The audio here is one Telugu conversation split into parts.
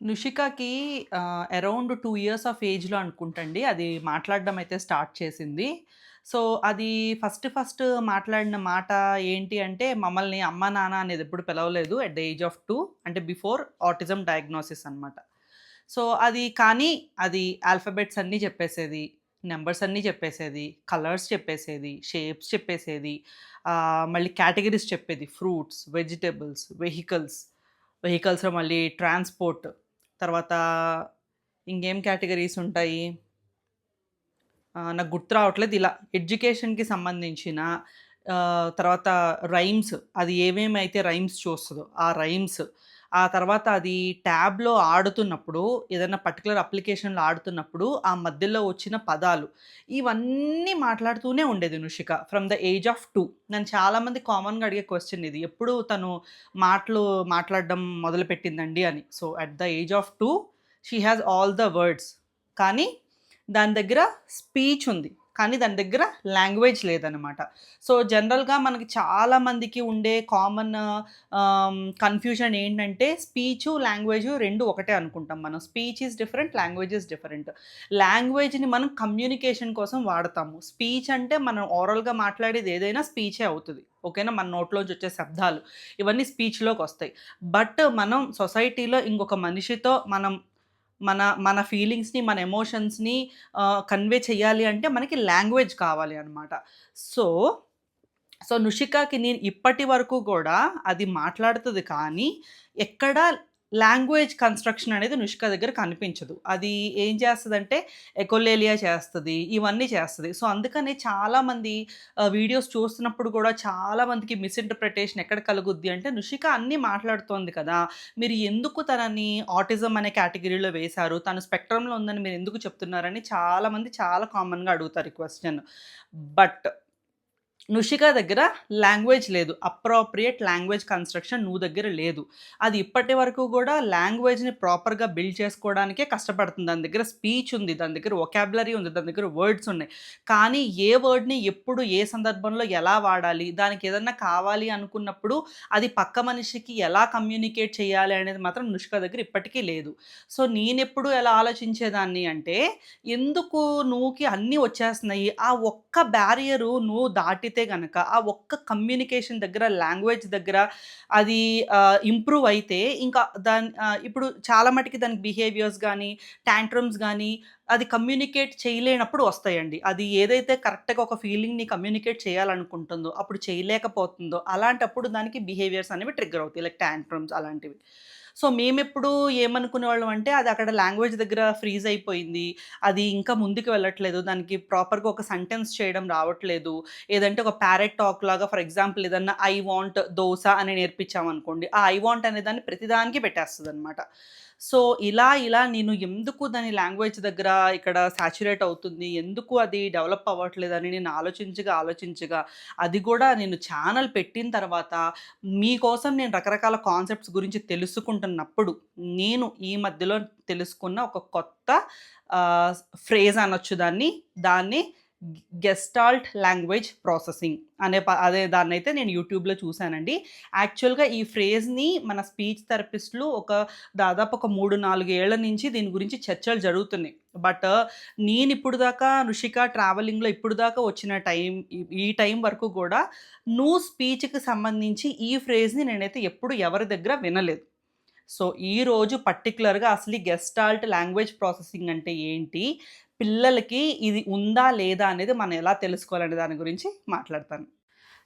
నుషికకి అరౌండ్ టూ ఇయర్స్ ఆఫ్ ఏజ్‌లో అనుకుంటండి అది మాట్లాడడం అయితే స్టార్ట్ చేసింది. సో, అది ఫస్ట్ ఫస్ట్ మాట్లాడిన మాట ఏంటి అంటే, మమ్మల్ని అమ్మ, నాన్న అనేది ఎప్పుడు పిలవలేదు at the age of two అంటే బిఫోర్ ఆటిజం డయాగ్నోసిస్ అనమాట. సో, అది కానీ అది ఆల్ఫబెట్స్ అన్నీ చెప్పేసేది. నెంబర్స్ అన్నీ చెప్పేసేది. కలర్స్ చెప్పేసేది. షేప్స్ చెప్పేసేది. మళ్ళీ కేటగిరీస్ చెప్పేది. ఫ్రూట్స్, వెజిటేబుల్స్ వెహికల్స్, వెహికల్స్‌లో మళ్ళీ ట్రాన్స్‌పోర్ట్ తర్వాత ఇంకేం కేటగిరీస్ ఉంటాయి? నాకు గుర్తు రావట్లేదు. ఇలా ఎడ్యుకేషన్‌కి సంబంధించిన తర్వాత రైమ్స్ అది ఏమేమైతే రైమ్స్ చూస్తుందో ఆ రైమ్స్. ఆ తర్వాత అది ట్యాబ్‌లో ఆడుతున్నప్పుడు ఏదైనా పర్టిక్యులర్ అప్లికేషన్‌లో ఆడుతున్నప్పుడు ఆ మధ్యలో వచ్చిన పదాలు ఇవన్నీ మాట్లాడుతూనే ఉండేది Nushika from the age of two నన్ను చాలామంది కామన్‌గా అడిగే క్వశ్చన్ ఇది. ఎప్పుడు తను మాటలు మాట్లాడడం మొదలుపెట్టిందండి అని. So, at the age of two she has all the words. కానీ దాని దగ్గర స్పీచ్ ఉంది. కానీ దాని దగ్గర లాంగ్వేజ్ లేదనమాట. సో, జనరల్‌గా మనకి చాలామందికి ఉండే కామన్ కన్‌ఫ్యూజన్ ఏంటంటే స్పీచు, లాంగ్వేజ్ రెండు ఒకటే అనుకుంటాం మనం. Speech is different. Language is different. లాంగ్వేజ్‌ని మనం కమ్యూనికేషన్ కోసం వాడతాము. స్పీచ్ అంటే మనం ఓరల్‌గా మాట్లాడేది ఏదైనా స్పీచే అవుతుంది ఓకేనా? మన నోట్లోంచి వచ్చే శబ్దాలు ఇవన్నీ స్పీచ్లోకి వస్తాయి బట్ మనం సొసైటీలో ఇంకొక మనిషితో మనం మన మన ఫీలింగ్స్‌ని, మన ఎమోషన్స్‌ని కన్వే చేయాలి అంటే మనకి లాంగ్వేజ్ కావాలి అనమాట. సో, సో నుషికాకి నేను ఇప్పటి వరకు కూడా అది మాట్లాడుతుంది కానీ ఎక్కడ లాంగ్వేజ్ కన్‌స్ట్రక్షన్ అనేది నుష్క దగ్గర కనిపించదు. అది ఏం చేస్తుందంటే ఎకోలేలియా చేస్తుంది ఇవన్నీ చేస్తుంది సో, అందుకనే చాలామంది వీడియోస్ చూస్తున్నప్పుడు కూడా చాలామందికి మిస్‌ఇంటర్‌ప్రిటేషన్ ఎక్కడ కలుగుద్ది అంటే నుషిక అన్నీ మాట్లాడుతోంది కదా! మీరు ఎందుకు తనని ఆటిజం అనే కేటగిరీలో వేశారు? తను స్పెక్ట్రమ్‌లో ఉందని మీరు ఎందుకు చెప్తున్నారని చాలామంది చాలా కామన్‌గా అడుగుతారు ఈ క్వశ్చన్ బట్ నుషిక దగ్గర లాంగ్వేజ్ లేదు. అప్రోప్రియేట్ లాంగ్వేజ్ కన్‌స్ట్రక్షన్ నువ్వు దగ్గర లేదు. అది ఇప్పటి వరకు కూడా లాంగ్వేజ్‌ని ప్రాపర్‌గా బిల్డ్ చేసుకోవడానికే కష్టపడుతుంది. దాని దగ్గర స్పీచ్ ఉంది. దాని దగ్గర ఒకాబులరీ ఉంది. దాని దగ్గర వర్డ్స్ ఉన్నాయి. కానీ ఏ వర్డ్‌ని ఎప్పుడు ఏ సందర్భంలో ఎలా వాడాలి? దానికి ఏదన్నా కావాలి అనుకున్నప్పుడు అది పక్క మనిషికి ఎలా కమ్యూనికేట్ చేయాలి అనేది మాత్రం నుషిక దగ్గర ఇప్పటికీ లేదు. సో, నేనెప్పుడు ఎలా ఆలోచించేదాన్ని అంటే ఎందుకు నువ్వుకి అన్నీ వచ్చేస్తున్నాయి. ఆ ఒక్క బ్యారియరు నువ్వు దాటితే గనక ఆ ఒక్క కమ్యూనికేషన్ దగ్గర లాంగ్వేజ్ దగ్గర అది ఇంప్రూవ్ అయితే ఇంకా దాని ఇప్పుడు చాలా మటుకి దానికి బిహేవియర్స్ కానీ ట్యాంట్రమ్స్ కానీ అది కమ్యూనికేట్ చేయలేనప్పుడు వస్తాయండి. అది ఏదైతే కరెక్ట్‌గా ఒక ఫీలింగ్‌ని కమ్యూనికేట్ చేయాలనుకుంటుందో అప్పుడు చేయలేకపోతుందో అలాంటప్పుడు దానికి బిహేవియర్స్ అనేవి ట్రిగ్గర్ అవుతాయి. లైక్ ట్యాంట్రమ్స్ అలాంటివి. సో, మేమెప్పుడు ఏమనుకునేవాళ్ళం అంటే అది అక్కడ లాంగ్వేజ్ దగ్గర ఫ్రీజ్ అయిపోయింది. అది ఇంకా ముందుకు వెళ్ళట్లేదు. దానికి ప్రాపర్‌గా ఒక సెంటెన్స్ చేయడం రావట్లేదు. ఏదంటే ఒక ప్యారెట్ టాక్ లాగా ఫర్ ఎగ్జాంపుల్ ఏదన్నా ఐ వాంట్ దోస అని నేర్పించామనుకోండి. ఆ ఐ వాంట్ అనే దాన్ని ప్రతిదానికి పెట్టేస్తదనమాట. సో, ఇలా ఇలా నేను ఎందుకు దాని లాంగ్వేజ్ దగ్గర ఇక్కడ సాచురేట్ అవుతుంది. ఎందుకు అది డెవలప్ అవ్వట్లేదని నేను ఆలోచించగా, ఆలోచించగా అది కూడా నేను ఛానల్ పెట్టిన తర్వాత మీకోసం నేను రకరకాల కాన్సెప్ట్స్ గురించి తెలుసుకుంటున్నప్పుడు నేను ఈ మధ్యలో తెలుసుకున్న ఒక కొత్త ఫ్రేజ్ అనొచ్చు దాన్ని. దాన్ని గెస్టాల్ట్ లాంగ్వేజ్ ప్రాసెసింగ్ అనే ప అదే దాన్నైతే నేను యూట్యూబ్‌లో చూసానండి. యాక్చువల్‌గా ఈ ఫ్రేజ్‌ని మన స్పీచ్ థెరపిస్ట్‌లు ఒక దాదాపు ఒక 3, 4 ఏళ్ళ నుంచి దీని గురించి చర్చలు జరుగుతున్నాయి. బట్ నేను ఇప్పుడు దాకా రుషిక ట్రావెలింగ్‌లో ఇప్పుడు దాకా వచ్చిన టైం ఈ టైం వరకు కూడా నువ్వు స్పీచ్‌కి సంబంధించి ఈ ఫ్రేజ్‌ని నేనైతే ఎప్పుడు ఎవరి దగ్గర వినలేదు. సో, ఈరోజు పర్టికులర్గా అసలు గెస్టాల్ట్ లాంగ్వేజ్ ప్రాసెసింగ్ అంటే ఏంటి? పిల్లలకి ఇది ఉందా? లేదా? అనేది మనం ఎలా తెలుసుకోవాలనే దాని గురించి మాట్లాడతాను.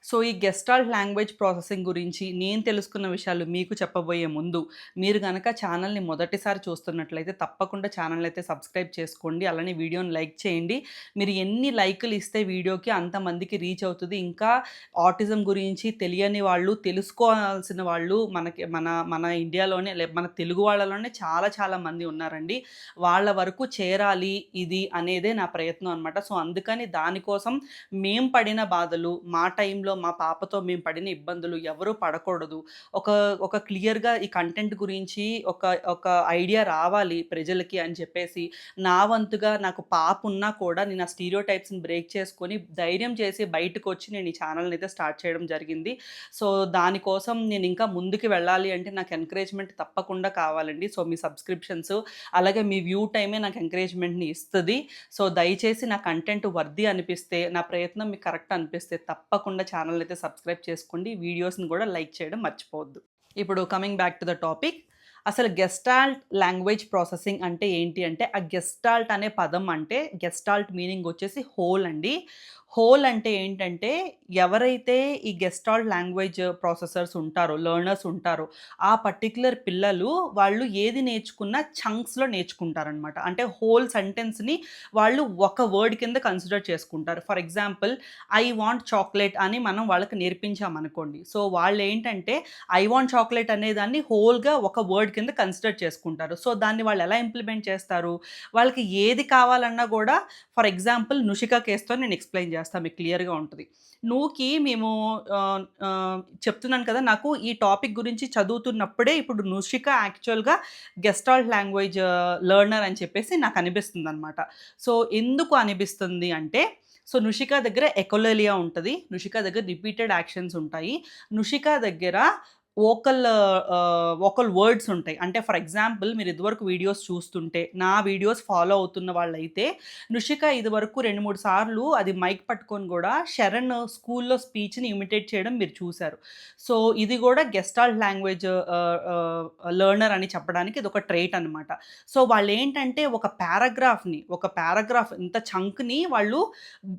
సో, ఈ గెస్టాల్ట్ లాంగ్వేజ్ ప్రాసెసింగ్ గురించి నేను తెలుసుకున్న విషయాలు మీకు చెప్పబోయే ముందు మీరు కనుక ఛానల్ని మొదటిసారి చూస్తున్నట్లయితే తప్పకుండా ఛానల్ అయితే సబ్స్క్రైబ్ చేసుకోండి. అలానే వీడియోని లైక్ చేయండి. మీరు ఎన్ని లైకులు ఇస్తే వీడియోకి అంతమందికి రీచ్ అవుతుంది ఇంకా ఆటిజం గురించి తెలియని వాళ్ళు, తెలుసుకోవాల్సిన వాళ్ళు మనకి మన మన ఇండియాలోనే లే మన తెలుగు వాళ్ళలోనే చాలా చాలా మంది ఉన్నారండి. వాళ్ళ వరకు చేరాలి ఇది అనేదే నా ప్రయత్నం అనమాట. సో, అందుకని దానికోసం మేం పడిన బాధలు మా టైంలో టైంలో మా పాపతో మేము పడిన ఇబ్బందులు ఎవరు పడకూడదు. ఒక ఒక క్లియర్‌గా ఈ కంటెంట్ గురించి ఒక ఒక ఐడియా రావాలి ప్రజలకి అని చెప్పేసి, నా వంతుగా నాకు పాప ఉన్నా కూడా నేను ఆ స్టీరియోటైప్స్‌ని బ్రేక్ చేసుకొని ధైర్యం చేసి బయటకు వచ్చి నేను ఈ ఛానల్ని అయితే స్టార్ట్ చేయడం జరిగింది. సో, దానికోసం నేను ఇంకా ముందుకు వెళ్ళాలి అంటే నాకు ఎంకరేజ్‌మెంట్ తప్పకుండా కావాలండి. సో, మీ సబ్స్క్రిప్షన్స్ అలాగే మీ వ్యూ టైమే నాకు ఎంకరేజ్‌మెంట్‌ని ఇస్తుంది సో, దయచేసి నా కంటెంట్ వర్ది అనిపిస్తే, నా ప్రయత్నం మీకు కరెక్ట్ అనిపిస్తే తప్పకుండా ఛానల్ అయితే సబ్స్క్రైబ్ చేసుకోండి. వీడియోస్‌ని కూడా లైక్ చేయడం మర్చిపోవద్దు. ఇప్పుడు coming back to the topic. అసలు గెస్టాల్ట్ లాంగ్వేజ్ ప్రాసెసింగ్ అంటే ఏంటి అంటే, ఆ గెస్టాల్ట్ అనే పదం అంటే గెస్టాల్ట్ మీనింగ్ వచ్చేసి హోల్ అండి. హోల్ అంటే ఏంటంటే, ఎవరైతే ఈ గెస్టాల్ లాంగ్వేజ్ ప్రాసెసర్స్ ఉంటారో, లెర్నర్స్ ఉంటారో, ఆ పర్టిక్యులర్ పిల్లలు వాళ్ళు ఏది నేర్చుకున్నా చంక్స్‌లో నేర్చుకుంటారనమాట. అంటే హోల్ సెంటెన్స్‌ని వాళ్ళు ఒక వర్డ్ కింద కన్సిడర్ చేసుకుంటారు. For example, I want chocolate అని మనం వాళ్ళకి నేర్పించామనుకోండి. సో, వాళ్ళు ఏంటంటే ఐ వాంట్ చాక్లేట్ అనేదాన్ని హోల్‌గా ఒక వర్డ్ కింద కన్సిడర్ చేసుకుంటారు. సో, దాన్ని వాళ్ళు ఎలా ఇంప్లిమెంట్ చేస్తారు? వాళ్ళకి ఏది కావాలన్నా కూడా ఫర్ ఎగ్జాంపుల్ 'నుషిక కేస్‌తో నేను ఎక్స్‌ప్లెయిన్ చేస్తా మీకు క్లియర్‌గా ఉంటుంది నువ్వుకి మేము చెప్తున్నాను కదా! నాకు ఈ టాపిక్ గురించి చదువుతున్నప్పుడే ఇప్పుడు 'నుషిక' యాక్చువల్‌గా గెస్టాల్ట్ లాంగ్వేజ్ లెర్నర్ అని చెప్పేసి నాకు అనిపిస్తుంది అనమాట సో, ఎందుకు అనిపిస్తుంది అంటే, సో, 'నుషిక' దగ్గర ఎకోలేలియా ఉంటుంది 'నుషిక' దగ్గర రిపీటెడ్ యాక్షన్స్ ఉంటాయి. 'నుషిక' దగ్గర ఓకల్ ఓకల్ వర్డ్స్ ఉంటాయి. అంటే ఫర్ ఎగ్జాంపుల్ మీరు ఇదివరకు వీడియోస్ చూస్తుంటే, నా వీడియోస్ ఫాలో అవుతున్న వాళ్ళైతే, నృషిక ఇదివరకు 2, 3 సార్లు అది మైక్ పట్టుకొని కూడా 'శరణ్' స్కూల్‌లో స్పీచ్‌ని ఇమిటేట్ చేయడం మీరు చూశారు సో, ఇది కూడా గెస్టాల్ట్ లాంగ్వేజ్ లర్నర్ లెర్నర్ అని చెప్పడానికి ఇది ఒక ట్రైట్ అనమాట. సో, వాళ్ళు ఏంటంటే ఒక పారాగ్రాఫ్‌ని, ఒక పారాగ్రాఫ్ ఇంత చంక్‌ని వాళ్ళు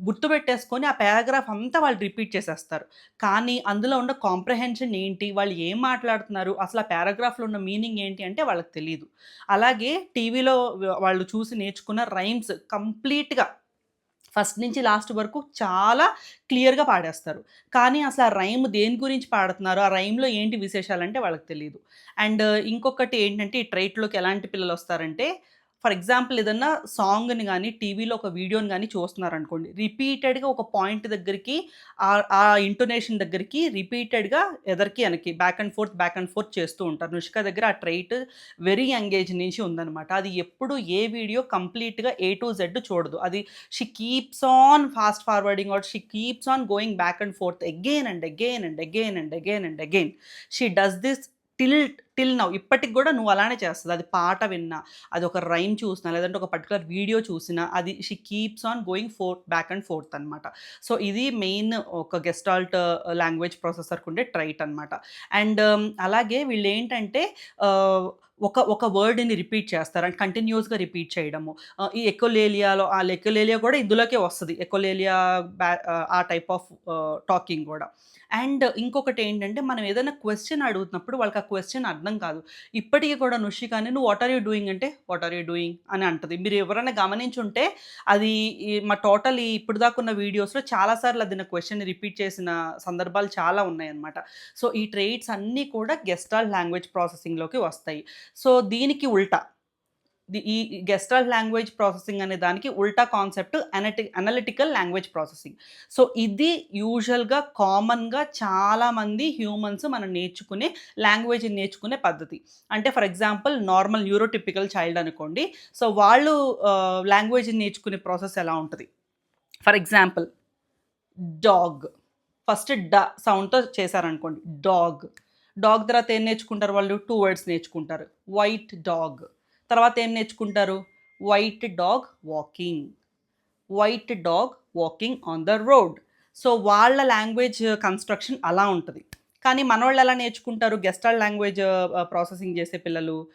గుర్తుపెట్టేసుకొని ఆ పారాగ్రాఫ్ అంతా వాళ్ళు రిపీట్ చేసేస్తారు. కానీ అందులో ఉన్న కాంప్రహెన్షన్ ఏంటి? వాళ్ళు ఏం ఏం మాట్లాడుతున్నారు? అసలు ఆ పారాగ్రాఫ్‌లో ఉన్న మీనింగ్ ఏంటి అంటే వాళ్ళకి తెలియదు అలాగే టీవీలో వాళ్ళు చూసి నేర్చుకున్న రైమ్స్ కంప్లీట్‌గా ఫస్ట్ నుంచి లాస్ట్ వరకు చాలా క్లియర్‌గా పాడేస్తారు. కానీ అసలు ఆ రైమ్ దేని గురించి పాడుతున్నారు? ఆ రైమ్‌లో ఏంటి విశేషాలంటే వాళ్ళకి తెలియదు అండ్ ఇంకొకటి ఏంటంటే ఈ ట్రైట్‌లోకి ఎలాంటి పిల్లలు వస్తారంటే ఫర్ ఎగ్జాంపుల్ ఏదన్నా సాంగ్‌ని కానీ టీవీలో ఒక వీడియోని కానీ చూస్తున్నారనుకోండి. రిపీటెడ్‌గా ఒక పాయింట్ దగ్గరికి ఆ ఇంటోనేషన్ దగ్గరికి రిపీటెడ్‌గా ఎదరికి, వెనక్కి back and forth, back and forth చేస్తూ ఉంటారు. 'నుషిక' దగ్గర ఆ ట్రైట్ వెరీ ఎంగేజ్ నుంచి ఉందనమాట. అది ఎప్పుడు ఏ వీడియో కంప్లీట్‌గా ఏ టు జెడ్ చూడదు. అది she keeps on fast forwarding or she keeps on going back and forth again and again and again and again and again. She does this till till now. ఇప్పటికి కూడా నువ్వు అలానే చేస్తుంది అది పాట విన్నా, అది ఒక రైమ్ చూసినా, లేదంటే ఒక పర్టికులర్ వీడియో చూసినా, అది she keeps on going forth back and forth అనమాట. సో, ఇది మెయిన్ ఒక గెస్టాల్ట్ లాంగ్వేజ్ ప్రాసెసర్‌కి ఉండే ట్రైట్ అనమాట. అండ్ అలాగే వీళ్ళు ఏంటంటే uh, ఒక ఒక వర్డ్‌ని రిపీట్ చేస్తారు. అండ్ కంటిన్యూస్గా రిపీట్ చేయడము. Uh, ఈ ఎకోలేలియాలో ఆ ఎకోలేలియా కూడా ఇందులోకే వస్తుంది ఎకోలేలియా బ్యా uh, ఆ టైప్ ఆఫ్ టాకింగ్ కూడా అండ్ ఇంకొకటి ఏంటంటే మనం ఏదైనా క్వశ్చన్ అడుగుతున్నప్పుడు వాళ్ళకి ఆ క్వశ్చన్ అర్థం అర్థం కాదు. ఇప్పటికి కూడా నుషికాని నువ్వు వాట్ ఆర్ యూ డూయింగ్ అంటే, వాట్ ఆర్ యూ డూయింగ్ అని అంటది. మీరు ఎవరైనా గమనించుంటే అది మా టోటల్ ఈ ఇప్పటిదాకా ఉన్న వీడియోస్‌లో చాలా సార్లు అది నా క్వశ్చన్ రిపీట్ చేసిన సందర్భాలు చాలా ఉన్నాయన్నమాట. సో, ఈ ట్రైట్స్ అన్నీ కూడా గెస్టాల్ లాంగ్వేజ్ ప్రాసెసింగ్‌లోకి వస్తాయి. సో, దీనికి ఉల్టా ఈ గెస్ట్రల్ లాంగ్వేజ్ ప్రాసెసింగ్ అనే దానికి ఉల్టా కాన్సెప్ట్ అనటి అనలిటికల్ లాంగ్వేజ్ ప్రాసెసింగ్. సో, ఇది యూజువల్‌గా కామన్‌గా చాలామంది హ్యూమన్స్ మనం నేర్చుకునే లాంగ్వేజ్ నేర్చుకునే పద్ధతి. అంటే for example normal neurotypical child అనుకోండి. సో, వాళ్ళు లాంగ్వేజ్ నేర్చుకునే ప్రాసెస్ ఎలా ఉంటుంది ఫర్ ఎగ్జాంపుల్ డాగ్. ఫస్ట్ డ సౌండ్‌తో చేశారనుకోండి. డాగ్. డాగ్ తర్వాత ఏం నేర్చుకుంటారు వాళ్ళు? టూ వర్డ్స్ నేర్చుకుంటారు. White dog. తర్వాత ఏం నేర్చుకుంటారు? White dog walking. White dog walking on the road. So, వాళ్ళ లాంగ్వేజ్ కన్‌స్ట్రక్షన్ అలా ఉంటుంది కానీ మనోళ్ళు ఎలా నేర్చుకుంటారు? గెస్టల్ లాంగ్వేజ్ ప్రాసెసింగ్ చేసే పిల్లలు.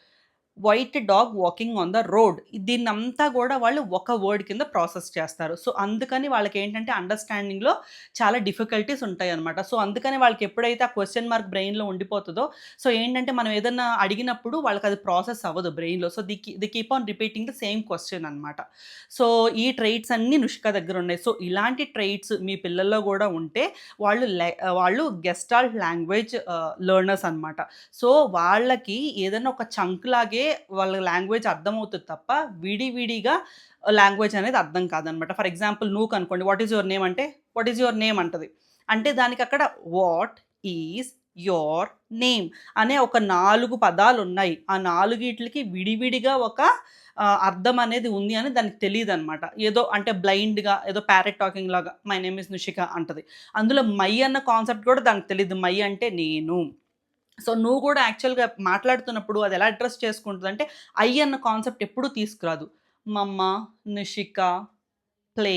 White dog walking on the road. దీన్నంతా కూడా వాళ్ళు ఒక వర్డ్ కింద ప్రాసెస్ చేస్తారు. సో, అందుకని వాళ్ళకి ఏంటంటే అండర్‌స్టాండింగ్‌లో చాలా డిఫికల్టీస్ ఉంటాయి అనమాట సో, అందుకని వాళ్ళకి ఎప్పుడైతే ఆ క్వశ్చన్ మార్క్ బ్రెయిన్‌లో ఉండిపోతుందో సో, ఏంటంటే మనం ఏదన్నా అడిగినప్పుడు వాళ్ళకి అది ప్రాసెస్ అవ్వదు బ్రెయిన్‌లో. So, the the keep on repeating the same question అనమాట. సో, ఈ ట్రైట్స్ అన్నీ నిష్క దగ్గర ఉన్నాయి సో, ఇలాంటి ట్రైట్స్ మీ పిల్లల్లో కూడా ఉంటే వాళ్ళు వాళ్ళు గెస్టాల్ట్ లాంగ్వేజ్ లర్నర్స్ లెర్నర్స్ అనమాట. సో, వాళ్ళకి ఏదైనా ఒక చంక్ లాగే వాళ్ళ లాంగ్వేజ్ అర్థమవుతుంది తప్ప విడివిడిగా లాంగ్వేజ్ అనేది అర్థం కాదనమాట. ఫర్ ఎగ్జాంపుల్ నువ్వు కనుకోండి వాట్ ఈజ్ యువర్ నేమ్ అంటే, వాట్ ఈజ్ యువర్ నేమ్ అంటది. అంటే దానికి అక్కడ వాట్ ఈజ్ యోర్ నేమ్ అనే ఒక నాలుగు పదాలు ఉన్నాయి. ఆ నాలుగిట్లకి విడివిడిగా ఒక అర్థం అనేది ఉంది అని దానికి తెలియదు అనమాట ఏదో అంటే బ్లైండ్గా ఏదో ప్యారెట్ టాకింగ్ లాగా మై నేమ్ ఇస్ నిషిక అంటది. అందులో మై అన్న కాన్సెప్ట్ కూడా దానికి తెలియదు మై అంటే నేను. సో నువ్వు కూడా యాక్చువల్గా మాట్లాడుతున్నప్పుడు అది ఎలా అడ్రస్ చేసుకుంటుంది అంటే ఐ అన్న కాన్సెప్ట్ ఎప్పుడూ తీసుకురాదు. మమ్మ నిషిక ప్లే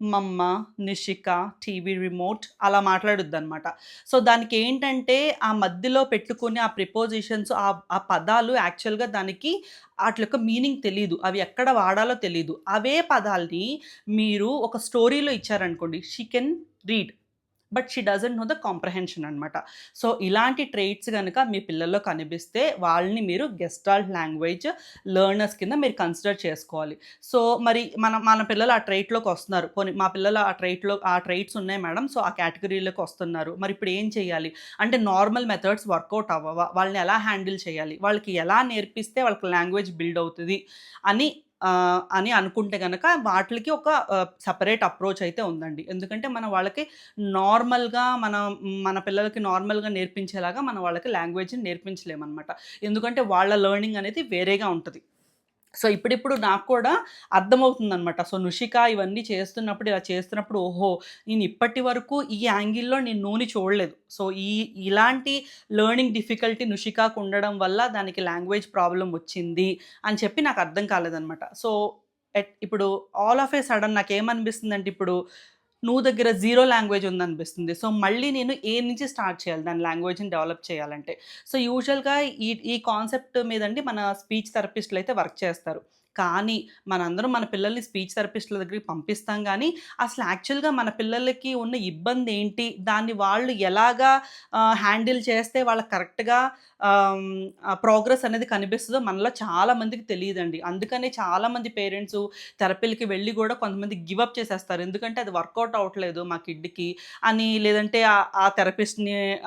మమ్మ నిషిక టీవీ రిమోట్ అలా మాట్లాడుద్ది అనమాట సో దానికి ఏంటంటే ఆ మధ్యలో పెట్టుకుని ఆ ప్రిపోజిషన్స్ ఆ ఆ పదాలు యాక్చువల్గా దానికి వాటి యొక్క మీనింగ్ తెలియదు అవి ఎక్కడ వాడాలో తెలియదు అవే పదాల్ని మీరు ఒక స్టోరీలో ఇచ్చారనుకోండి she can read but she doesn't know the comprehension అనమాట సో ఇలాంటి ట్రైట్స్ కనుక మీ పిల్లల్లో కనిపిస్తే వాళ్ళని మీరు గెస్టాల్ట్ లాంగ్వేజ్ లెర్నర్స్ కింద మీరు కన్సిడర్ చేసుకోవాలి. సో మరి మన మన పిల్లలు ఆ ట్రైట్లోకి వస్తున్నారు. కొన్ని మా పిల్లలు ఆ ట్రైట్లో ఆ ట్రైట్స్ ఉన్నాయి మేడం సో ఆ కేటగిరీలోకి వస్తున్నారు. మరి ఇప్పుడు ఏం చేయాలి? అంటే నార్మల్ మెథడ్స్ వర్కౌట్ అవ్వవా? వాళ్ళని ఎలా హ్యాండిల్ చేయాలి? వాళ్ళకి ఎలా నేర్పిస్తే వాళ్ళకి లాంగ్వేజ్ బిల్డ్ అవుతుంది? అని అని అనుకుంటే కనుక వాటికి ఒక సపరేట్ అప్రోచ్ అయితే ఉందండి. ఎందుకంటే మనం వాళ్ళకి నార్మల్గా మన మన పిల్లలకి నార్మల్గా నేర్పించేలాగా మనం వాళ్ళకి లాంగ్వేజ్ని నేర్పించలేమన్నమాట. ఎందుకంటే వాళ్ళ లెర్నింగ్ అనేది వేరేగా ఉంటుంది. సో ఇప్పుడిప్పుడు నాకు కూడా అర్థమవుతుందనమాట సో నుషిక ఇవన్నీ చేస్తున్నప్పుడు ఇలా చేస్తున్నప్పుడు ఓహో నేను ఇప్పటి వరకు ఈ యాంగిల్లో నేను నూనె చూడలేదు. సో ఈ ఇలాంటి లెర్నింగ్ డిఫికల్టీ నుషికాకు ఉండడం వల్ల దానికి లాంగ్వేజ్ ప్రాబ్లం వచ్చింది అని చెప్పి నాకు అర్థం కాలేదనమాట సో ఎట్ ఇప్పుడు ఆల్ ఆఫ్ ఏ సడన్ నాకు ఏమనిపిస్తుంది అంటే ఇప్పుడు నువ్వు దగ్గర జీరో లాంగ్వేజ్ ఉందనిపిస్తుంది. సో మళ్ళీ నేను ఏ నుంచి స్టార్ట్ చేయాలి? దాని లాంగ్వేజ్ని డెవలప్ చేయాలంటే. సో యూజువల్గా ఈ ఈ కాన్సెప్ట్ మీదండి మన స్పీచ్ థెరపిస్టులు అయితే వర్క్ చేస్తారు. కానీ మనందరం మన పిల్లల్ని స్పీచ్ థెరపిస్టుల దగ్గరికి పంపిస్తాం కానీ అసలు యాక్చువల్గా మన పిల్లలకి ఉన్న ఇబ్బంది ఏంటి దాన్ని వాళ్ళు ఎలాగా హ్యాండిల్ చేస్తే వాళ్ళకి కరెక్ట్గా ప్రోగ్రెస్ అనేది కనిపిస్తుందో మనలో చాలా మందికి తెలియదండి. అందుకనే చాలామంది పేరెంట్స్ థెరపీలకి వెళ్ళి కూడా కొంతమంది గివప్ చేసేస్తారు. ఎందుకంటే అది వర్కౌట్ అవ్వట్లేదు మా కిడ్కి అని లేదంటే ఆ- ఆ థెరపిస్ట్ని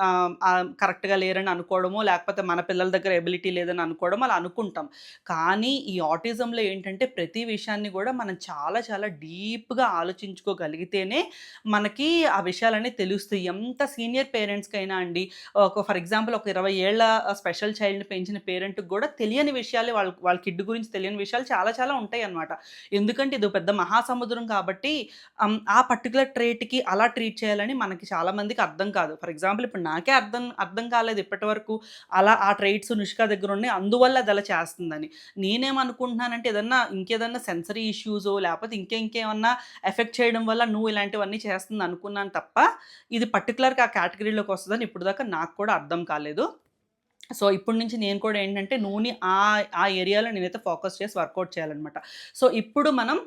కరెక్ట్గా లేరని అనుకోవడమో లేకపోతే మన పిల్లల దగ్గర ఎబిలిటీ లేదని అనుకోవడం అలా అనుకుంటాం. కానీ ఈ ఆటిజంలో ఏంటంటే ప్రతి విషయాన్ని కూడా మనం చాలా చాలా డీప్గా ఆలోచించుకోగలిగితేనే మనకి ఆ విషయాలన్నీ తెలుస్తాయి. ఎంత సీనియర్ పేరెంట్స్కైనా అండి ఒక ఫర్ ఎగ్జాంపుల్ ఒక ఇరవై ఏళ్ళ స్పెషల్ చైల్డ్ని పెంచిన పేరెంట్కి కూడా తెలియని విషయాలు వాళ్ళ వాళ్ళ కిడ్ గురించి తెలియని విషయాలు చాలా చాలా ఉంటాయి అన్నమాట ఎందుకంటే ఇది పెద్ద మహాసముద్రం కాబట్టి ఆ పర్టికులర్ ట్రేట్కి అలా ట్రీట్ చేయాలని మనకి చాలామందికి అర్థం కాదు. ఫర్ ఎగ్జాంపుల్ ఇప్పుడు నాకే అర్థం అర్థం కాలేదు ఇప్పటి వరకు అలా ఆ ట్రైట్స్ నుష్క దగ్గర ఉన్నాయి అందువల్ల అది అలా చేస్తుందని. నేనేమనుకుంటున్నానంటే ఏదన్నా ఇంకేదన్నా సెన్సరీ ఇష్యూస్ లేకపోతే ఇంకే ఇంకేమన్నా ఎఫెక్ట్ చేయడం వల్ల నువ్వు ఇలాంటివన్నీ చేస్తుంది అనుకున్నాను తప్ప ఇది పర్టికులర్గా ఆ కేటగిరీలోకి వస్తుందని ఇప్పుడు దాకా నాకు కూడా అర్థం కాలేదు. సో ఇప్పటి నుంచి నేను కూడా ఏంటంటే నూనె ఆ ఆ ఏరియాలో నేనైతే ఫోకస్ చేసి వర్కౌట్ చేయాలన్నమాట. సో ఇప్పుడు మనం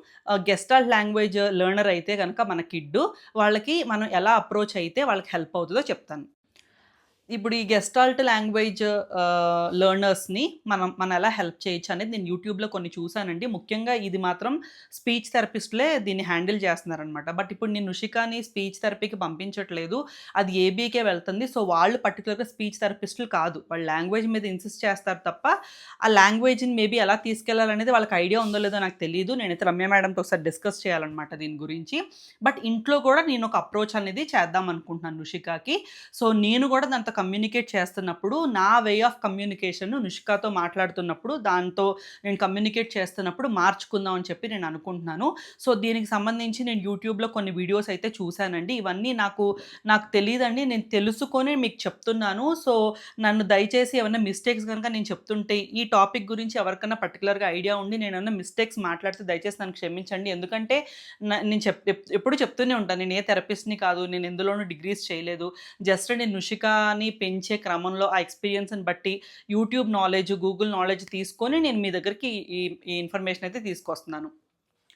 గెస్టాల్ లాంగ్వేజ్ లెర్నర్ అయితే కనుక మన కిడ్డు వాళ్ళకి మనం ఎలా అప్రోచ్ అయితే వాళ్ళకి హెల్ప్ అవుతుందో చెప్తాను. ఇప్పుడు ఈ గెస్టాల్ట్ లాంగ్వేజ్ లెర్నర్స్ని మనం మనం ఎలా హెల్ప్ చేయొచ్చు అనేది నేను యూట్యూబ్లో కొన్ని చూశానండి ముఖ్యంగా ఇది మాత్రం స్పీచ్ థెరపిస్ట్లే దీన్ని హ్యాండిల్ చేస్తున్నారనమాట బట్ ఇప్పుడు నేను నుషికాని స్పీచ్ థెరపీకి పంపించట్లేదు. అది ఏబీకే వెళ్తుంది. సో వాళ్ళు పర్టికులర్గా స్పీచ్ థెరపిస్టులు కాదు. వాళ్ళు లాంగ్వేజ్ మీద ఇన్సిస్ట్ చేస్తారు తప్ప ఆ లాంగ్వేజ్ని మేబీ ఎలా తీసుకెళ్ళాలనేది వాళ్ళకి ఐడియా ఉందో లేదో నాకు తెలియదు నేనైతే రమ్య మేడంతో ఒకసారి డిస్కస్ చేయాలన్నమాట దీని గురించి. బట్ ఇంట్లో కూడా నేను ఒక అప్రోచ్ అనేది చేద్దాం అనుకుంటున్నాను నుషికాకి సో నేను కూడా దాంతో కమ్యూనికేట్ చేస్తున్నప్పుడు నా వే ఆఫ్ కమ్యూనికేషన్ నుషికాతో మాట్లాడుతున్నప్పుడు దాంతో నేను కమ్యూనికేట్ చేస్తున్నప్పుడు మార్చుకుందాం అని చెప్పి నేను అనుకుంటున్నాను. సో దీనికి సంబంధించి నేను యూట్యూబ్లో కొన్ని వీడియోస్ అయితే చూశానండి. ఇవన్నీ నాకు నాకు తెలియదండి నేను తెలుసుకొని మీకు చెప్తున్నాను. సో నన్ను దయచేసి ఏమైనా మిస్టేక్స్ కనుక నేను చెప్తుంటే ఈ టాపిక్ గురించి ఎవరికైనా పర్టికులర్గా ఐడియా ఉండి నేను ఏమైనా మిస్టేక్స్ మాట్లాడితే దయచేసి నన్ను క్షమించండి. ఎందుకంటే నేను చెప్ ఎప్పుడు చెప్తూనే ఉంటాను. నేను ఏ థెరపిస్ట్ని కాదు. నేను ఎందులోనూ డిగ్రీస్ చేయలేదు. జస్ట్ నేను నుషికాని పెంచే క్రమంలో ఆ ఎక్స్పీరియన్స్ని బట్టి యూట్యూబ్ నాలెడ్జ్ గూగుల్ నాలెడ్జ్ తీసుకొని నేను మీ దగ్గరికి ఈ ఈ ఇన్ఫర్మేషన్ అయితే తీసుకొస్తున్నాను.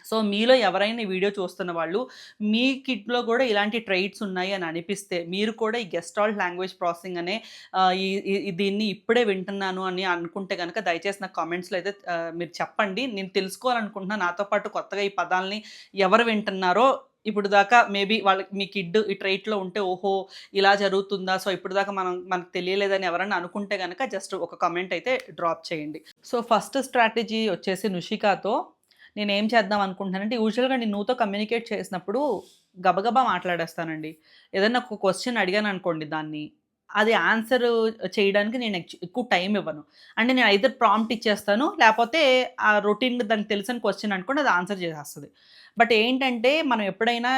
సో మీలో ఎవరైనా ఈ వీడియో చూస్తున్న వాళ్ళు మీ కిట్లో కూడా ఇలాంటి ట్రైట్స్ ఉన్నాయి అని అనిపిస్తే మీరు కూడా ఈ గెస్టాల్ లాంగ్వేజ్ ప్రాసెసింగ్ అనే ఈ దీన్ని ఇప్పుడే వింటున్నాను అని అనుకుంటే కనుక దయచేసి నాకు కామెంట్స్లో అయితే మీరు చెప్పండి. నేను తెలుసుకోవాలనుకుంటున్నా. నాతో పాటు కొత్తగా ఈ పదాలని ఎవరు వింటున్నారో ఇప్పుడు దాకా మేబీ వాళ్ళకి మీ కిడ్ ఈ ట్రైట్లో ఉంటే ఓహో ఇలా జరుగుతుందా సో ఇప్పుడు దాకా మనం మనకు తెలియలేదని ఎవరైనా అనుకుంటే కనుక జస్ట్ ఒక కమెంట్ అయితే డ్రాప్ చేయండి సో ఫస్ట్ స్ట్రాటజీ వచ్చేసి నుషికాతో నేను ఏం చేద్దాం అనుకుంటున్నానంటే యూజువల్గా నేను నువ్వుతో కమ్యూనికేట్ చేసినప్పుడు గబగబా మాట్లాడేస్తానండి. ఏదన్నా ఒక క్వశ్చన్ అడిగాను అనుకోండి దాన్ని, అది ఆన్సర్ చేయడానికి నేను ఎక్కువ టైం ఇవ్వను. అంటే నేను ఐదర్ ప్రాంప్ట్ ఇచ్చేస్తాను. లేకపోతే ఆ రొటీన్ దానికి తెలిసిన క్వశ్చన్ అనుకోండి అది ఆన్సర్ చేసేస్తుంది బట్ ఏంటంటే మనం ఎప్పుడైనా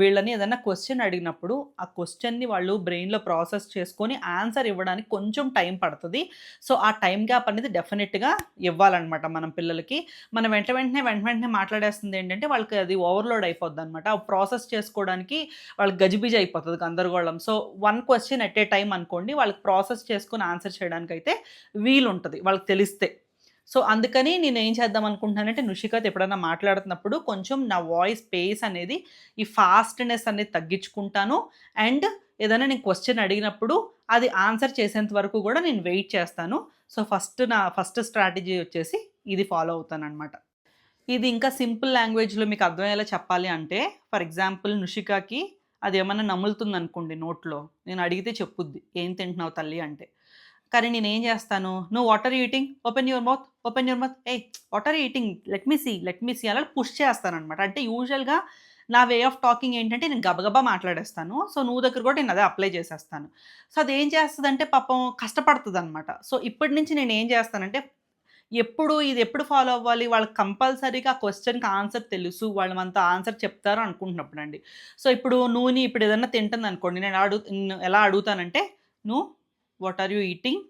వీళ్ళని ఏదైనా క్వశ్చన్ అడిగినప్పుడు, ఆ క్వశ్చన్ని వాళ్ళు బ్రెయిన్‌లో ప్రాసెస్ చేసుకొని ఆన్సర్ ఇవ్వడానికి కొంచెం టైం పడుతుంది సో, ఆ టైం గ్యాప్ అనేది డెఫినెట్గా ఇవ్వాలనమాట మనం పిల్లలకి. మనం వెంట వెంటనే, వెంట వెంటనే మాట్లాడేస్తుంది ఏంటంటే వాళ్ళకి అది ఓవర్‌లోడ్ అయిపోద్దనమాట. ఆ ప్రాసెస్ చేసుకోవడానికి వాళ్ళకి గజిబిజి అయిపోతుంది గందరగోళం. So, one question at a time అనుకోండి వాళ్ళకి ప్రాసెస్ చేసుకొని ఆన్సర్ చేయడానికైతే ఉంటుంది వాళ్ళకి తెలిస్తే. సో, అందుకని నేనేం చేద్దాం అనుకుంటున్నానంటే నుషికత్ ఎప్పుడైనా మాట్లాడుతున్నప్పుడు కొంచెం నా వాయిస్ పేస్ అనేది ఈ ఫాస్ట్‌నెస్ అనేది తగ్గించుకుంటాను. అండ్ ఏదైనా నేను క్వశ్చన్ అడిగినప్పుడు అది ఆన్సర్ చేసేంత వరకు కూడా నేను వెయిట్ చేస్తాను. సో, ఫస్ట్ నా ఫస్ట్ స్ట్రాటజీ వచ్చేసి ఇది ఫాలో అవుతాననమాట. ఇది ఇంకా సింపుల్ లాంగ్వేజ్‌లో మీకు అర్థమయ్యేలా చెప్పాలి అంటే ఫర్ ఎగ్జాంపుల్ నుషికాకి అదేమన్నా నములుతుందనుకోండి నోట్లో. నేను అడిగితే చెప్పుద్ది. "ఏం తింటున్నావు తల్లి" అంటే. కానీ నేనేం చేస్తాను, "నువ్వు water eating? Open your mouth. Open your mouth. A water eating? Let me see. Let me see" అలా పుష్ చేస్తానమాట అంటే యూజువల్‌గా నా వే ఆఫ్ టాకింగ్ ఏంటంటే నేను గబగబా మాట్లాడేస్తాను. సో, నువ్వు దగ్గర కూడా నేను అదే అప్లై చేసేస్తాను. సో, అది ఏం చేస్తుందంటే పాపం కష్టపడతదనమాట. సో, ఇప్పటి నుంచి ఏం చేస్తానంటే ఎప్పుడు ఇది ఎప్పుడు ఫాలో అవ్వాలి? వాళ్ళకి కంపల్సరీగా ఆ ఆన్సర్ తెలుసు. వాళ్ళు మనతో ఆన్సర్ చెప్తారు అనుకుంటున్నప్పుడండి. సో, ఇప్పుడు నూనె ఇప్పుడు ఏదన్నా తింటుందనుకోండి. నేను అడుగు ఎలా అడుగుతానంటే, "నువ్వు వాట్ ఆర్ యూ ఈటింగ్?"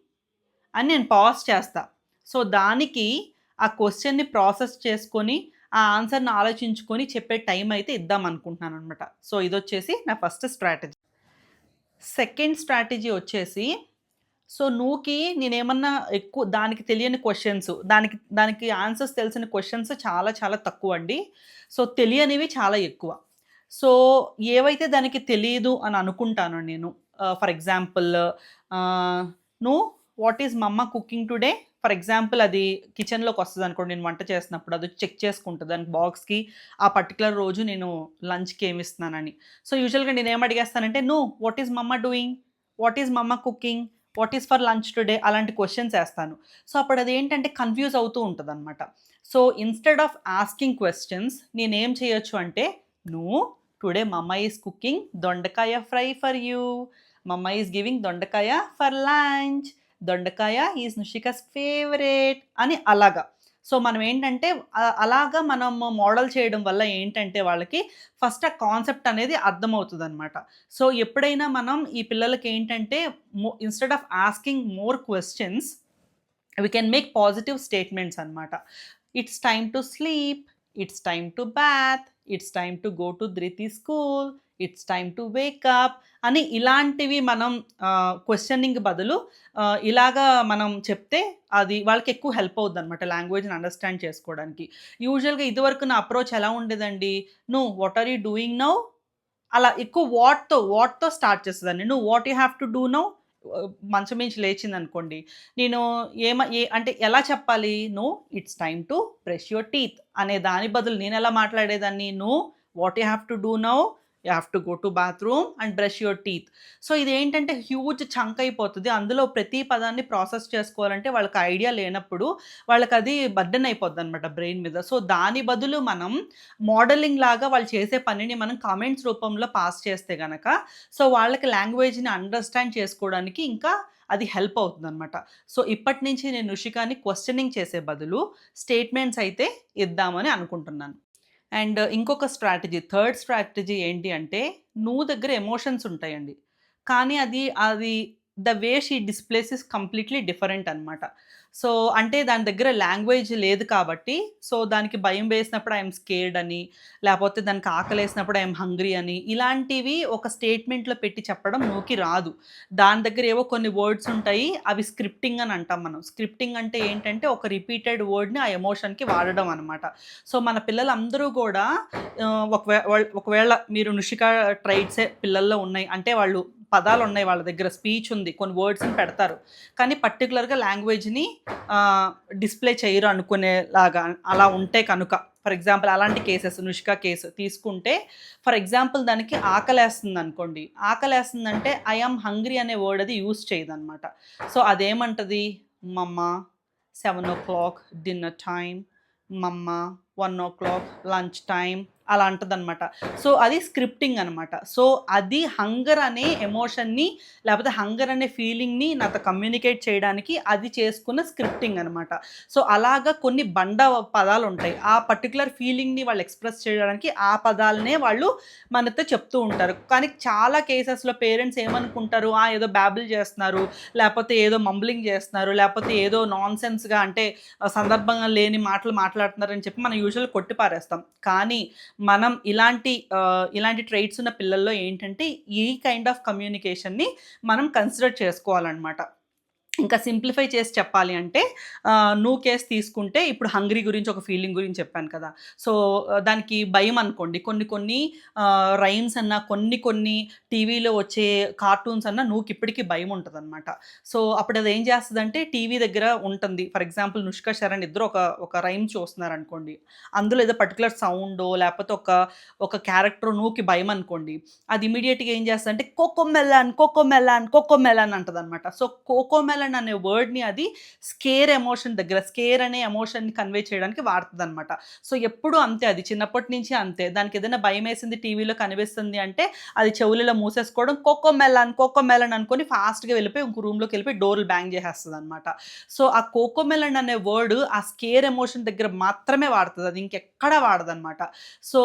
అని నేను పాజ్ చేస్తా. సో, దానికి ఆ క్వశ్చన్ని ప్రాసెస్ చేసుకొని, ఆ ఆన్సర్‌ని ఆలోచించుకొని చెప్పే టైం అయితే ఇద్దామనుకుంటున్నాననమాట. సో, ఇది వచ్చేసి నా ఫస్ట్ స్ట్రాటజీ. సెకండ్ స్ట్రాటజీ వచ్చేసి సో, నువ్వుకి నేనేమన్నా ఎక్కువ దానికి తెలియని క్వశ్చన్స్ దానికి దానికి ఆన్సర్స్ తెలిసిన క్వశ్చన్స్ చాలా చాలా తక్కువ అండి సో, తెలియనివి చాలా ఎక్కువ. సో, ఏవైతే దానికి తెలియదు అని అనుకుంటాను నేను uh, ఫర్ ఎగ్జాంపుల్ "నువ్వు what is mamma cooking today?" For example అది కిచెన్లోకి వస్తుందనుకోండి నేను వంట చేసినప్పుడు అది చెక్ చేసుకుంటుంది దాని బాక్స్‌కి ఆ పర్టికులర్ రోజు నేను లంచ్‌కి ఏమిస్తున్నానని. సో, యూజువల్‌గా నేను ఏం అడిగేస్తానంటే, "నువ్వు what is mamma doing? What is mamma cooking? What is for lunch today?" అలాంటి క్వశ్చన్స్ వేస్తాను సో, అప్పుడు అది ఏంటంటే కన్‌ఫ్యూజ్ అవుతూ ఉంటుంది అనమాట so, instead of asking questions నేనేం చేయొచ్చు అంటే, "నువ్వు today mamma is cooking dondakaya fry for you. Mamma is giving dondakaya for lunch. Dondakaya is Nushika's favourite" అని అలాగా. సో, మనం ఏంటంటే అలాగా మనం మోడల్ చేయడం వల్ల ఏంటంటే వాళ్ళకి ఫస్ట్ ఆ కాన్సెప్ట్ అనేది అర్థమవుతుంది అనమాట సో, ఎప్పుడైనా మనం ఈ పిల్లలకి ఏంటంటే instead of asking more questions we can make positive statements అనమాట. "It's time to sleep. It's time to bath it's time to go to Dhruti school. It's time to wake up" అని ఇలాంటివి మనం క్వశ్చనింగ్ బదులు ఇలాగా మనం చెప్తే అది వాళ్ళకి ఎక్కువ హెల్ప్ అవుద్దనమాట లాంగ్వేజ్‌ని అండర్‌స్టాండ్ చేసుకోవడానికి. యూజువల్‌గా ఇదివరకు నా అప్రోచ్ ఎలా ఉండేదండి, "నువ్వు what are you doing now?" అలా ఎక్కువ వాట్‌తో వాట్‌తో స్టార్ట్ చేస్తుందండి "నువ్వు what you have to do now?" ఆహ్, మంచం మించి లేచిందనుకోండి. నేను ఏమ ఏ అంటే ఎలా చెప్పాలి? "నువ్వు it's time to brush your teeth" అనే దాని బదులు నేను ఎలా మాట్లాడేదాన్ని? "నువ్వు what you have to do now? You have to go to bathroom and brush your teeth." So, ఇదేంటంటే హ్యూజ్ చంక్ అయిపోతుంది అందులో ప్రతి పదాన్ని ప్రాసెస్ చేసుకోవాలంటే వాళ్ళకి ఐడియా లేనప్పుడు వాళ్ళకి అది బర్డెన్ అయిపోద్దనమాట బ్రెయిన్ మీద. సో, దాని బదులు మనం మోడలింగ్ లాగా వాళ్ళు చేసే పనిని మనం కామెంట్స్ రూపంలో పాస్ చేస్తే గనక సో, వాళ్ళకి లాంగ్వేజ్‌ని అండర్‌స్టాండ్ చేసుకోవడానికి ఇంకా అది హెల్ప్ అవుతుందనమాట. సో, ఇప్పటి నుంచి నేను నుషికాని క్వశ్చనింగ్ చేసే బదులు స్టేట్మెంట్స్ అయితే ఇద్దామని అనుకుంటున్నాను. అండ్ ఇంకొక స్ట్రాటజీ థర్డ్ స్ట్రాటజీ ఏంటి అంటే, నువ్వు దగ్గర ఎమోషన్స్ ఉంటాయండి. కానీ అది అది the way she displays is completely different అనమాట. సో, అంటే దాని దగ్గర లాంగ్వేజ్ లేదు కాబట్టి సో, దానికి భయం వేసినప్పుడు ఐఎమ్ స్కేర్డ్ అని, లేకపోతే దానికి ఆకలేసినప్పుడు ఐఎమ్ హంగ్రీ అని ఇలాంటివి ఒక స్టేట్మెంట్‌లో పెట్టి చెప్పడం నోకి రాదు. దాని దగ్గర ఏవో కొన్ని వర్డ్స్ ఉంటాయి. అవి స్క్రిప్టింగ్ అని అంటాం మనం. స్క్రిప్టింగ్ అంటే ఏంటంటే ఒక రిపీటెడ్ వర్డ్‌ని ఆ ఎమోషన్‌కి వాడడం అనమాట. సో, మన పిల్లలందరూ కూడా ఒకవేళ ఒకవే ఒకవేళ మీరు నుషిక ట్రైట్సే పిల్లల్లో ఉన్నాయి. అంటే వాళ్ళు పదాలు ఉన్నాయి వాళ్ళ దగ్గర స్పీచ్ ఉంది. కొన్ని వర్డ్స్‌ని పెడతారు. కానీ పర్టికులర్గా లాంగ్వేజ్‌ని డిస్‌ప్లే చేయరు అనుకునేలాగా అలా ఉంటే కనుక ఫర్ ఎగ్జాంపుల్ అలాంటి కేసెస్ నుషిక కేసు తీసుకుంటే ఫర్ ఎగ్జాంపుల్ దానికి ఆకలేస్తుంది అనుకోండి ఆకలేస్తుందంటే ఐ యామ్ హంగ్రీ అనే వర్డ్ అది యూజ్ చేయదనమాట. సో, అదేమంటది? మమ్మ 7:00 డిన్నర్ టైం మమ్మ 1:00 లంచ్ టైం అలా అంటదనమాట సో అది స్క్రిప్టింగ్ అనమాట సో అది హంగర్ అనే ఎమోషన్ని లేకపోతే హంగర్ అనే ఫీలింగ్ని నాతో కమ్యూనికేట్ చేయడానికి అది చేసుకున్న స్క్రిప్టింగ్ అనమాట సో అలాగా కొన్ని బండ పదాలు ఉంటాయి ఆ పర్టికులర్ ఫీలింగ్ని వాళ్ళు ఎక్స్ప్రెస్ చేయడానికి ఆ పదాలనే వాళ్ళు మనతో చెప్తూ ఉంటారు. కానీ చాలా కేసెస్లో పేరెంట్స్ ఏమనుకుంటారు? ఆ ఏదో బ్యాబుల్ చేస్తున్నారు లేకపోతే ఏదో మంబ్లింగ్ చేస్తున్నారు లేకపోతే ఏదో నాన్ సెన్స్గా అంటే సందర్భంగా లేని మాటలు మాట్లాడుతున్నారని చెప్పి మనం యూజువల్ కొట్టి పారేస్తాం. కానీ మనం ఇలాంటి ఇలాంటి ట్రైట్స్ ఉన్న పిల్లల్లో ఏంటంటే ఈ కైండ్ ఆఫ్ కమ్యూనికేషన్ని మనం కన్సిడర్ చేసుకోవాలన్నమాట. ఇంకా సింప్లిఫై చేసి చెప్పాలి అంటే ఆ, నువ్వు కేసు తీసుకుంటే ఇప్పుడు హంగ్రీ గురించి ఒక ఫీలింగ్ గురించి చెప్పాను కదా. సో దానికి భయం అనుకోండి. కొన్ని కొన్ని రైమ్స్ అన్న కొన్ని కొన్ని టీవీలో వచ్చే కార్టూన్స్ అన్న నువ్వుకి ఇప్పటికీ భయం ఉంటుంది అనమాట సో అప్పుడు అది ఏం చేస్తుందంటే టీవీ దగ్గర ఉంటుంది. ఫర్ ఎగ్జాంపుల్ నుష్క శరణ్ ఇద్దరు ఒక ఒక రైమ్ చూస్తున్నారు అనుకోండి అందులో ఏదో పర్టికులర్ సౌండ్ లేకపోతే ఒక ఒక క్యారెక్టర్ నువ్వుకి భయం అనుకోండి. అది ఇమీడియట్గా ఏం చేస్తుందంటే Cocomelon Cocomelon Cocomelon అంటది అనమాట సో కోకో మెలాన్ అనే వర్డ్ని అది స్కేర్ ఎమోషన్ దగ్గర స్కేర్ అనే ఎమోషన్ని కన్వే చేయడానికి వాడుతుంది అనమాట సో ఎప్పుడు అంతే అది. చిన్నప్పటి నుంచి అంతే. దానికి ఏదైనా భయం వేసింది టీవీలో కనిపిస్తుంది అంటే అది చెవులలో మూసేసుకోవడం కోకో మెలాన్ కోకో మెలన్ అనుకొని ఫాస్ట్గా వెళ్ళిపోయి ఇంకో రూమ్లోకి వెళ్ళిపోయి డోర్లు బ్యాంగ్ చేసేస్తుంది అనమాట సో ఆ కోకో మెలన్ అనే వర్డ్ ఆ స్కేర్ ఎమోషన్ దగ్గర మాత్రమే వాడుతుంది. అది ఇంకెక్కడ వాడదు అనమాట సో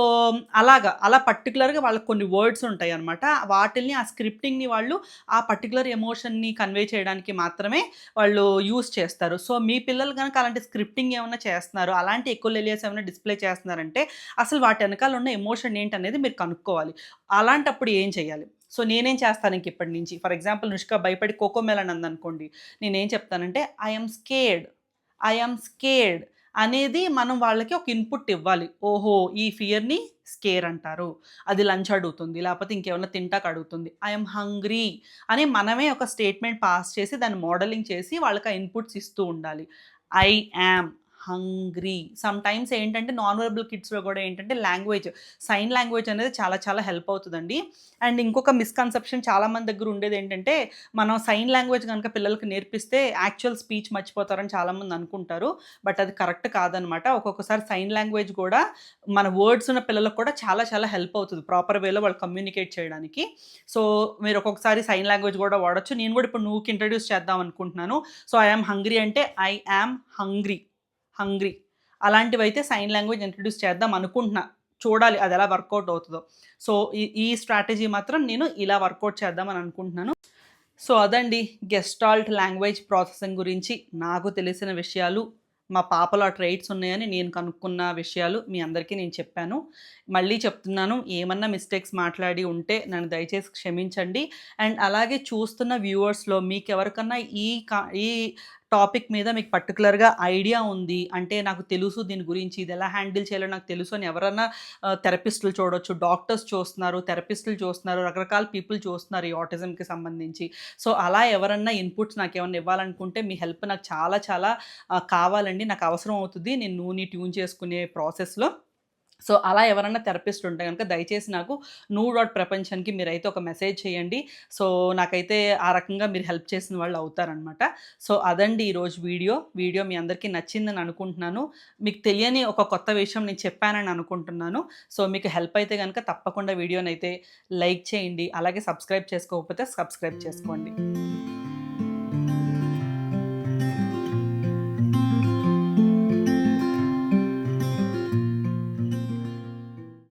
అలాగా. అలా పర్టికులర్గా వాళ్ళకి కొన్ని వర్డ్స్ ఉంటాయి అనమాట వాటిల్ని ఆ స్క్రిప్టింగ్ని వాళ్ళు ఆ పర్టికులర్ ఎమోషన్ని కన్వే చేయడానికి మాత్రమే మాత్రమే వాళ్ళు యూస్ చేస్తారు. సో మీ పిల్లలు కనుక అలాంటి స్క్రిప్టింగ్ ఏమైనా చేస్తున్నారు అలాంటి ఎక్కువ లెలియస్ ఏమైనా డిస్ప్లే చేస్తున్నారంటే అసలు వాటి వెనకాల ఉన్న ఎమోషన్ ఏంటనేది మీరు కనుక్కోవాలి. అలాంటప్పుడు ఏం చేయాలి? సో నేనేం చేస్తాను ఇంక ఇప్పటి నుంచి? ఫర్ ఎగ్జాంపుల్ నుష్క భయపడి కోకో మెలన్ అందనుకోండి నేనేం చెప్తానంటే ఐఎమ్ స్కేర్డ్ ఐఎమ్ స్కేర్డ్ అనేది మనం వాళ్ళకి ఒక ఇన్పుట్ ఇవ్వాలి. ఓహో ఈ ఫియర్ని స్కేర్ అంటారు. అది లంచ్ అడుగుతుంది లేకపోతే ఇంకేమైనా తింటాక అడుగుతుంది. ఐఎమ్ హంగ్రీ అని మనమే ఒక స్టేట్మెంట్ పాస్ చేసి దాన్ని మోడలింగ్ చేసి వాళ్ళకి ఆ ఇన్పుట్స్ ఇస్తూ ఉండాలి. I am hungry. Some times ఏంటంటే నాన్ వెరబుల్ కిడ్స్లో కూడా ఏంటంటే లాంగ్వేజ్ సైన్ లాంగ్వేజ్ అనేది చాలా చాలా హెల్ప్ అవుతుందండి. అండ్ ఇంకొక మిస్కన్సెప్షన్ చాలామంది దగ్గర ఉండేది ఏంటంటే మనం సైన్ లాంగ్వేజ్ కనుక పిల్లలకి నేర్పిస్తే యాక్చువల్ స్పీచ్ మర్చిపోతారని చాలామంది అనుకుంటారు. బట్ అది కరెక్ట్ కాదనమాట. ఒక్కొక్కసారి సైన్ లాంగ్వేజ్ కూడా మన వర్డ్స్ ఉన్న పిల్లలకు కూడా చాలా చాలా హెల్ప్ అవుతుంది ప్రాపర్ వేలో వాళ్ళు కమ్యూనికేట్ చేయడానికి. సో మీరు ఒక్కొక్కసారి సైన్ లాంగ్వేజ్ కూడా వాడచ్చు. నేను కూడా ఇప్పుడు నువ్వుకి ఇంట్రడ్యూస్ చేద్దాం అనుకుంటున్నాను. సో ఐ యామ్ హంగ్రీ అంటే ఐ యామ్ హంగ్రీ. హంగ్రీ అలాంటివి అయితే సైన్ లాంగ్వేజ్ ఇంట్రడ్యూస్ చేద్దాం అనుకుంటున్నా. చూడాలి అది ఎలా వర్కౌట్ అవుతుందో. సో ఈ ఈ స్ట్రాటజీ మాత్రం నేను ఇలా వర్కౌట్ చేద్దామని అనుకుంటున్నాను. సో అదండి గెస్టాల్ట్ లాంగ్వేజ్ ప్రాసెసింగ్ గురించి. నాకు తెలిసిన విషయాలు మా పాపలో ఆ ట్రైట్స్ ఉన్నాయని నేను కనుక్కున్న విషయాలు మీ అందరికీ నేను చెప్పాను. మళ్ళీ చెప్తున్నాను ఏమన్నా మిస్టేక్స్ మాట్లాడి ఉంటే నన్ను దయచేసి క్షమించండి. అండ్ అలాగే చూస్తున్న వ్యూవర్స్లో మీకు ఎవరికన్నా ఈ కా ఈ టాపిక్ మీద మీకు పర్టికులర్గా ఐడియా ఉంది అంటే నాకు తెలుసు దీని గురించి ఇది ఎలా హ్యాండిల్ చేయాలో నాకు తెలుసు అని ఎవరన్నా థెరపిస్టులు చూడొచ్చు డాక్టర్స్ చూస్తున్నారు థెరపిస్టులు చూస్తున్నారు రకరకాల పీపుల్ చూస్తున్నారు ఈ ఆటిజంకి సంబంధించి. సో అలా ఎవరన్నా ఇన్పుట్స్ నాకు ఏమన్నా ఇవ్వాలనుకుంటే మీ హెల్ప్ నాకు చాలా చాలా కావాలండి. నాకు అవసరం అవుతుంది. నేను నూనె ట్యూన్ చేసుకునే ప్రాసెస్లో సో అలా ఎవరన్నా థెరపిస్ట్ ఉంటే కనుక దయచేసి నాకు నూ డాట్ ప్రపంచానికి మీరైతే ఒక మెసేజ్ చేయండి. సో నాకైతే ఆ రకంగా మీరు హెల్ప్ చేసిన వాళ్ళు అవుతారనమాట సో అదండి ఈరోజు వీడియో. వీడియో మీ అందరికీ నచ్చిందని అనుకుంటున్నాను. మీకు తెలియని ఒక కొత్త విషయం నేను చెప్పానని అనుకుంటున్నాను. సో మీకు హెల్ప్ అయితే కనుక తప్పకుండా వీడియోని అయితే లైక్ చేయండి. అలాగే సబ్స్క్రైబ్ చేసుకోకపోతే సబ్స్క్రైబ్ చేసుకోండి.